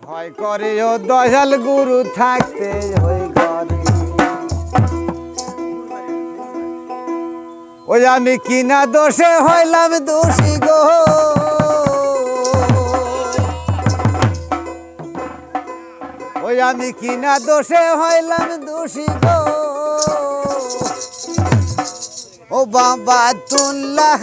ভয় করে ও দয়াল গুরু থাকতে হই করে কিনা দোষে হইলাম দোষী গো। ওই আমি কিনা দোষে হইলাম দোষী গো। ও বাবা তুল্লাহ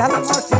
Ela morte.